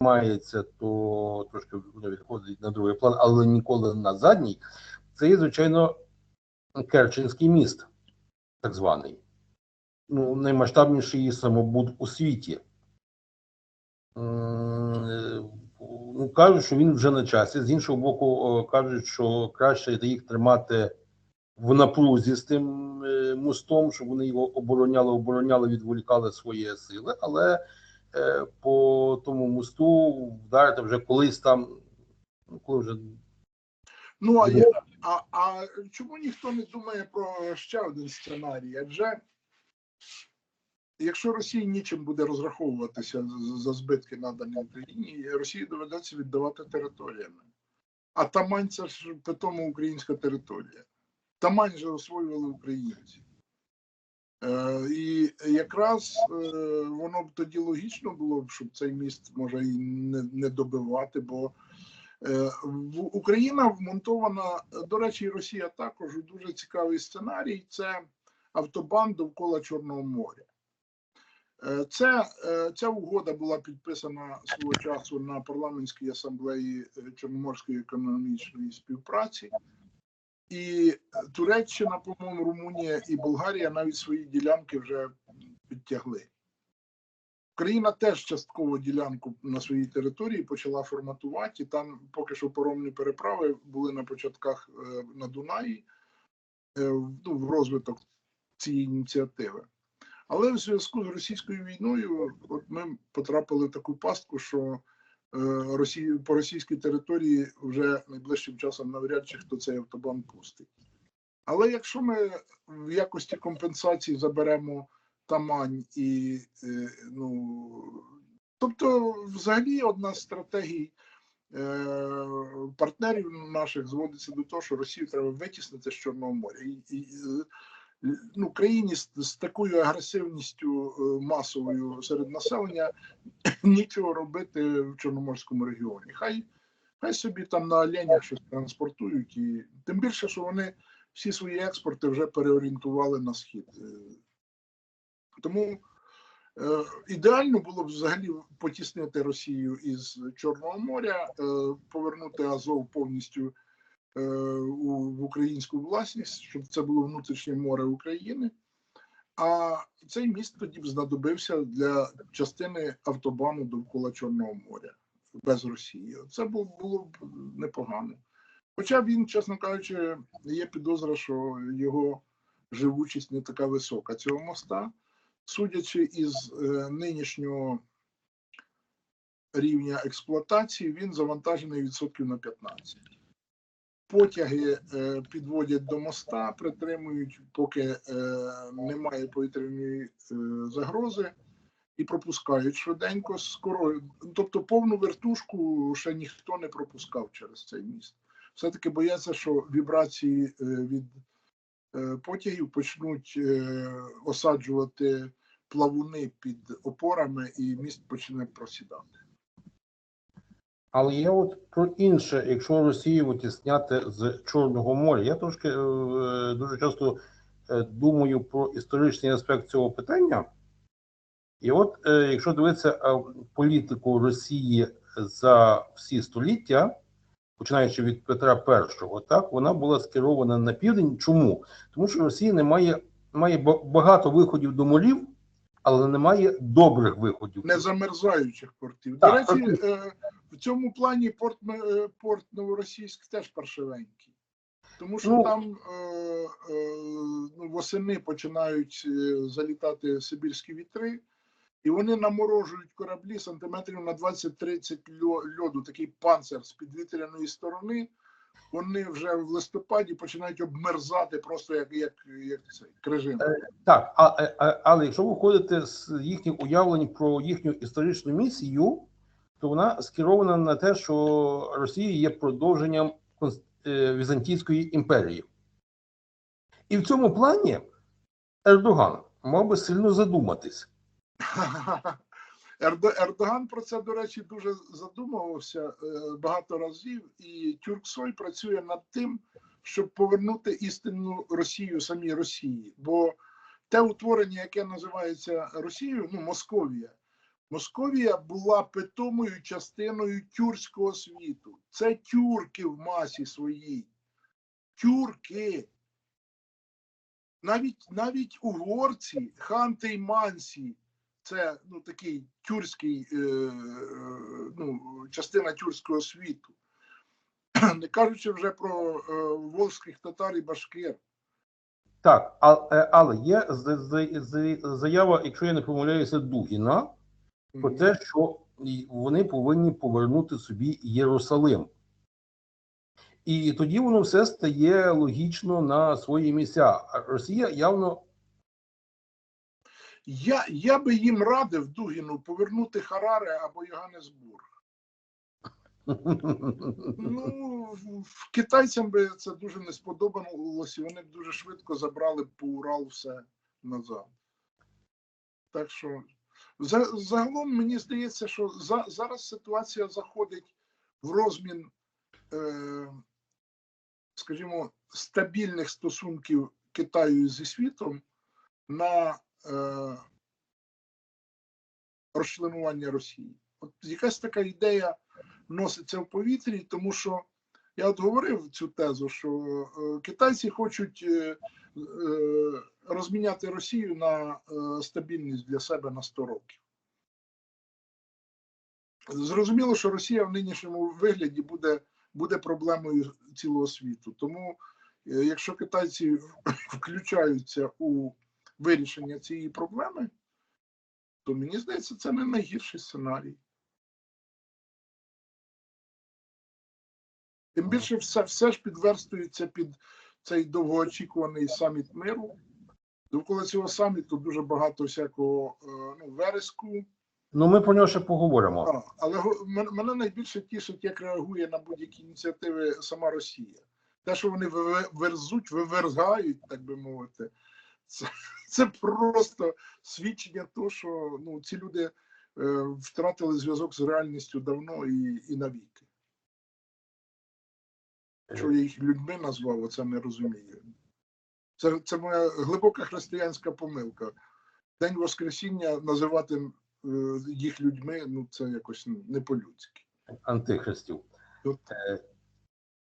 мається, то трошки воно відходить на другий план, але ніколи на задній. Це є, звичайно, Керченський міст, так званий. Ну, наймасштабніший самобуд у світі. Ну, кажуть, що він вже на часі. З іншого боку, кажуть, що краще їх тримати в напрузі з тим е, мостом, щоб вони його обороняли, обороняли, відволікали свої сили. Але по тому мосту вдарити вже колись там, ну коли вже Ну а, я, а, а чому ніхто не думає про ще один сценарій? Адже якщо Росії нічим буде розраховуватися за збитки надані Україні, Росії доведеться віддавати територіями. А Тамань це ж питомо українська територія. Тамань же освоювали українці. Е, і якраз е, воно б тоді логічно було б, щоб цей міст може і не, добивати, бо Е, Україна вмонтована, до речі, Росія також у дуже цікавий сценарій. Це автобан довкола Чорного моря. Це, ця угода була підписана свого часу на парламентській асамблеї Чорноморської економічної співпраці. І Туреччина, по-моєму, Румунія і Болгарія навіть свої ділянки вже підтягли. Україна теж частково ділянку на своїй території почала форматувати. І там поки що поромні переправи були на початках е, на Дунаї е, ну, в розвиток цієї ініціативи. Але в зв'язку з російською війною, от ми потрапили в таку пастку, що е, Росії, по російській території вже найближчим часом навряд чи хто цей автобан пустить. Але якщо ми в якості компенсації заберемо Тамань і е, ну, тобто, взагалі, одна з стратегій е, партнерів наших зводиться до того, що Росію треба витіснити з Чорного моря. І, і, ну, країні з, з такою агресивністю е, масовою серед населення нічого робити в Чорноморському регіоні. Хай, хай собі там на оленях щось транспортують, і тим більше, що вони всі свої експорти вже переорієнтували на схід. Е, Тому е, ідеально було б взагалі потіснити Росію із Чорного моря, е, повернути Азов повністю в українську власність, щоб це було внутрішнє море України. А цей міст тоді б знадобився для частини автобану довкола Чорного моря без Росії. Це було б непогано. Хоча він, чесно кажучи, є підозра, що його живучість не така висока цього моста. Судячи із е, нинішнього рівня експлуатації, він завантажений відсотків на 15. Потяги е, підводять до моста, притримують, поки е, немає повітряної загрози, і пропускають швиденько скоро. Тобто повну вертушку ще ніхто не пропускав через цей міст. Все-таки бояться, що вібрації е, від е, потягів почнуть е, осаджувати плавуни під опорами, і міст почне просідати. Але я от про інше, якщо Росію витісняти з Чорного моря, я трошки дуже часто думаю про історичний аспект цього питання. І от, якщо дивитися політику Росії за всі століття, починаючи від Петра І, так вона була скерована на південь. Чому? Тому що Росія не має, має ба- багато виходів до морів, але немає добрих виходів. не замерзаючих портів. Так, До речі, е, в цьому плані порт, е, порт Новоросійськ теж паршивенький. Тому що Ну. там е, е, ну, восени починають е, залітати сибірські вітри, і вони наморожують кораблі сантиметрів на 20-30 льоду, такий панцир з підвітряної сторони. Вони вже в листопаді починають обмерзати просто як, як, як це, крижина. Так, а, а, а- але якщо ви ходите з їхніх уявлень про їхню історичну місію, то вона скерована на те, що Росія є продовженням е, Візантійської імперії. І в цьому плані Ердоган мав би сильно задуматись. Ердо- Ердоган про це, до речі, дуже задумувався е, багато разів, і Тюрксой працює над тим, щоб повернути істинну Росію самій Росії. Бо те утворення, яке називається Росією, ну Московія, Московія була питомою частиною тюркського світу. Це тюрки в масі своїй. Тюрки. Навіть, навіть угорці, ханти й мансі, це ну, такий тюркський, е, е, ну, частина тюркського світу. Не кажучи вже про е, волзьких татар і башкир. Так, але є заява, якщо я не помиляюся, Дугіна про те, що вони повинні повернути собі Єрусалим. І тоді воно все стає логічно на свої місця. Росія явно Я, я би їм радив Дугіну повернути Хараре або Йоганнесбург. Ну, китайцям би це дуже не сподобалося, і вони б дуже швидко забрали б по Урал все назад. Так що, за, загалом мені здається, що за, зараз ситуація заходить в розмін, е, скажімо, стабільних стосунків Китаю зі світом на розчленування Росії. От якась така ідея носиться в повітрі, тому що я от говорив цю тезу, що е, китайці хочуть е, е, розміняти Росію на е, стабільність для себе на 100 років. Зрозуміло, що Росія в нинішньому вигляді буде, буде проблемою цілого світу. Тому, е, якщо китайці включаються у вирішення цієї проблеми, то мені здається, це не найгірший сценарій. Тим більше все, все ж підверстується під цей довгоочікуваний саміт миру. Довкола цього саміту дуже багато всякого е, ну, вереску. ну ми про нього ще поговоримо. А, але мене найбільше тішить, як реагує на будь-які ініціативи сама Росія. Те, що вони верзуть, вивергають, так би мовити, це, це просто свідчення того, що ну, ці люди е, втратили зв'язок з реальністю давно і, і навіки. Що я їх людьми назвав, оце не розумію. Це, це моя глибока християнська помилка. День Воскресіння називати е, їх людьми, ну це якось не по-людськи. антихристів. Тут- Е,